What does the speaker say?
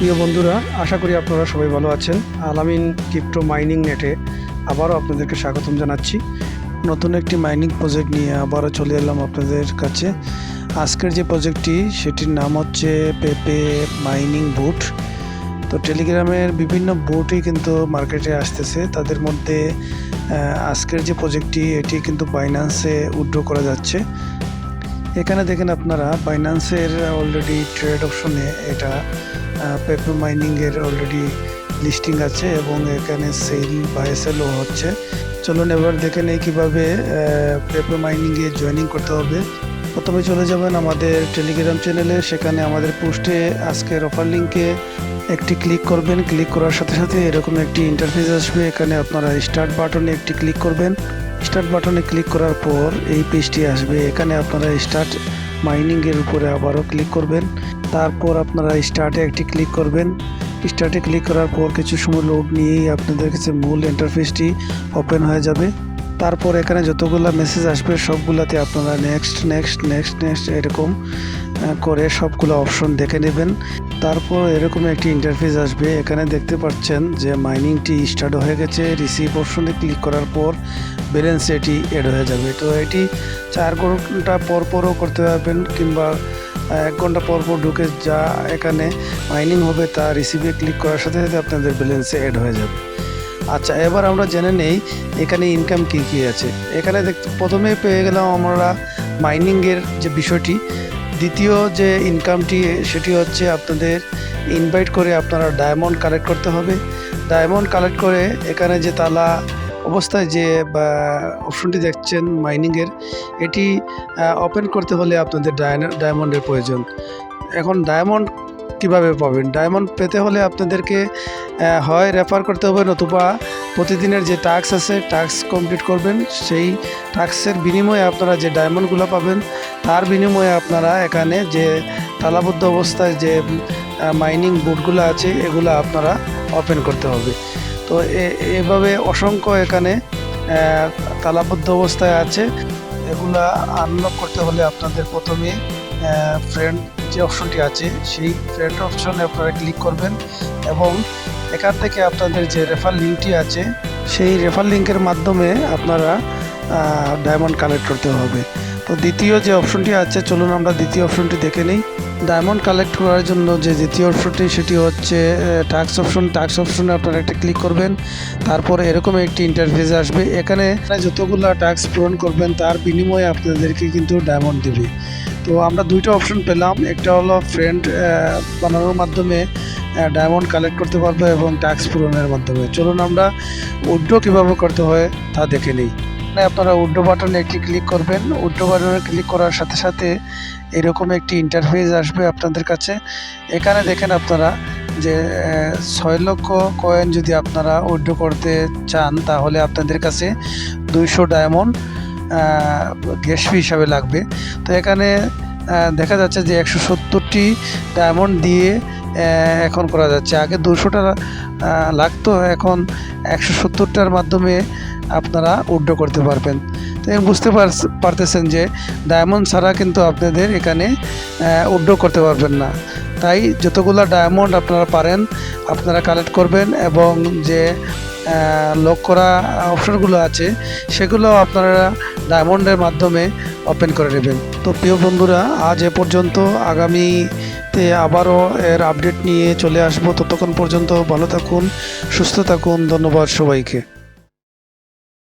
প্রিয় বন্ধুরা, আশা করি আপনারা সবাই ভালো আছেন। আলামিন ক্রিপ্টো মাইনিং নেটে আবারও আপনাদেরকে স্বাগতম জানাচ্ছি। নতুন একটি মাইনিং প্রজেক্ট নিয়ে আবারও চলে এলাম আপনাদের কাছে। আজকের যে প্রজেক্টটি, সেটির নাম হচ্ছে পেপে মাইনিং বুট। তো টেলিগ্রামের বিভিন্ন বুটই কিন্তু মার্কেটে আসতেছে। তাদের মধ্যে আজকের যে প্রজেক্টটি, এটি কিন্তু বাইন্যান্সে উইথড্র করা যাচ্ছে। এখানে দেখেন আপনারা বাইন্যান্সের অলরেডি ট্রেড অপশনে এটা পেপার মাইনিংয়ের অলরেডি লিস্টিং আছে এবং এখানে সেল বা এসএলও হচ্ছে। চলুন এবার দেখে নেই কীভাবে পেপার মাইনিংয়ে জয়েনিং করতে হবে। প্রথমে চলে যাবেন আমাদের টেলিগ্রাম চ্যানেলে সেখানে আমাদের পোস্টে আজকের অফার লিঙ্কে একটি ক্লিক করবেন। ক্লিক করার সাথে সাথে এরকম একটি ইন্টারফেস আসবে। এখানে আপনারা স্টার্ট বাটনে একটি ক্লিক করবেন। স্টার্ট বাটনে ক্লিক করার পর এই পেজটি আসবে। এখানে আপনারা স্টার্ট মাইনিংয়ের উপরে আবারও ক্লিক করবেন। তারপর আপনারা স্টার্টে একটি ক্লিক করবেন। স্টার্টে ক্লিক করার পর কিছু সময় লোড নিয়েই আপনাদের কাছে মূল ইন্টারফেসটি ওপেন হয়ে যাবে। তারপর এখানে যতগুলো মেসেজ আসবে, সবগুলাতে আপনারা নেক্সট নেক্সট নেক্সট নেক্সট এরকম করে সবগুলো অপশন দেখে নেবেন। তারপর এরকম একটি ইন্টারফেস আসবে। এখানে দেখতে পাচ্ছেন যে মাইনিংটি স্টার্ট হয়ে গেছে। রিসিভ অপশনে ক্লিক করার পর ব্যালেন্স এটি এড হয়ে যাবে। তো এটি চার ঘণ্টা পর পরও করতে পারবেন কিংবা এক ঘণ্টা পর পর ঢুকে যা এখানে মাইনিং হবে তা রিসিভে ক্লিক করার সাথে সাথে আপনাদের ব্যালেন্সে অ্যাড হয়ে যাবে। আচ্ছা এবার আমরা জেনে নেই এখানে ইনকাম কী কী আছে। এখানে দেখতে প্রথমে পেয়ে গেলাম আমরা মাইনিংয়ের যে বিষয়টি দ্বিতীয় যে ইনকামটি সেটি হচ্ছে আপনাদের ইনভাইট করে আপনারা ডায়মন্ড কালেক্ট করতে হবে। ডায়মন্ড কালেক্ট করে এখানে যে তালা অবস্থায় যে অপশনটি দেখছেন মাইনিংয়ের এটি ওপেন করতে হলে আপনাদের ডায়মন্ডের প্রয়োজন। এখন ডায়মন্ড কীভাবে পাবেন? ডায়মন্ড পেতে হলে আপনাদেরকে হয় রেফার করতে হবে নতুবা প্রতিদিনের যে টাস্ক আছে টাস্ক কমপ্লিট করবেন। সেই টাস্কের বিনিময়ে আপনারা যে ডায়মন্ডগুলো পাবেন তার বিনিময়ে আপনারা এখানে যে তালাবদ্ধ অবস্থায় যে মাইনিং বুটগুলো আছে, এগুলো আপনারা ওপেন করতে হবে। তো এভাবে অসংখ্য এখানে তালাবদ্ধ অবস্থায় আছে। এগুলা আনলক করতে হলে আপনাদের প্রথমে ফ্রেন্ড যে অপশনটি আছে, সেই ফ্রেন্ড অপশনে আপনারা ক্লিক করবেন এবং এখান থেকে আপনাদের যে রেফার লিঙ্কটি আছে, সেই রেফার লিঙ্কের মাধ্যমে আপনারা ডায়মন্ড কালেক্ট করতে হবে। তো দ্বিতীয় যে অপশনটি আছে, চলুন আমরা দ্বিতীয় অপশনটি দেখে নিই। ডায়মন্ড কালেক্ট করার জন্য যে দ্বিতীয় অপশনটি, সেটি হচ্ছে টাক্স অপশন টাক্স অপশনে আপনারা একটা ক্লিক করবেন, তারপরে এরকম একটি ইন্টারফেস আসবে। এখানে যতগুলো টাস্ক পূরণ করবেন, তার বিনিময়ে আপনাদেরকে কিন্তু ডায়মন্ড দেবে। তো আমরা দুইটা অপশন পেলাম। একটা হলো ফ্রেন্ড বানানোর মাধ্যমে ডায়মন্ড কালেক্ট করতে পারব এবং ট্যাক্স পূরণের মাধ্যমে। চলুন আমরা উড্ডো কীভাবে করতে হয় তা দেখে নিই। এখানে আপনারা উড্ডো বাটনে একটি ক্লিক করবেন। উড্ডো বাটনে ক্লিক করার সাথে সাথে এরকম একটি ইন্টারফেস আসবে আপনাদের কাছে। এখানে দেখেন আপনারা যে ছয় লক্ষ কয়েন যদি আপনারা উইথড্র করতে চান, তাহলে আপনাদের কাছে দুইশো ডায়মন্ড গ্যাস ফি হিসাবে লাগবে। তো এখানে দেখা যাচ্ছে যে একশো সত্তরটি ডায়মন্ড দিয়ে এখন করা যাচ্ছে। আগে দুশোটা লাগতো, এখন একশো সত্তরটার মাধ্যমে আপনারা উইথড্র করতে পারবেন। তো বুঝতে পারতেছেন যে ডায়মন্ড ছাড়া কিন্তু আপনাদের এখানে উইথড্র করতে পারবেন না। তাই যতগুলো ডায়মন্ড আপনারা পারেন, আপনারা কালেক্ট করবেন এবং যে লক করা অপশনগুলো আছে, সেগুলো আপনারা ডায়মন্ডের মাধ্যমে ওপেন করে নেবেন। তো প্রিয় বন্ধুরা, আজ এ পর্যন্ত আগামীতে আবারও এর আপডেট নিয়ে চলে আসব। ততক্ষণ পর্যন্ত ভালো থাকুন, সুস্থ থাকুন, ধন্যবাদ সবাইকে।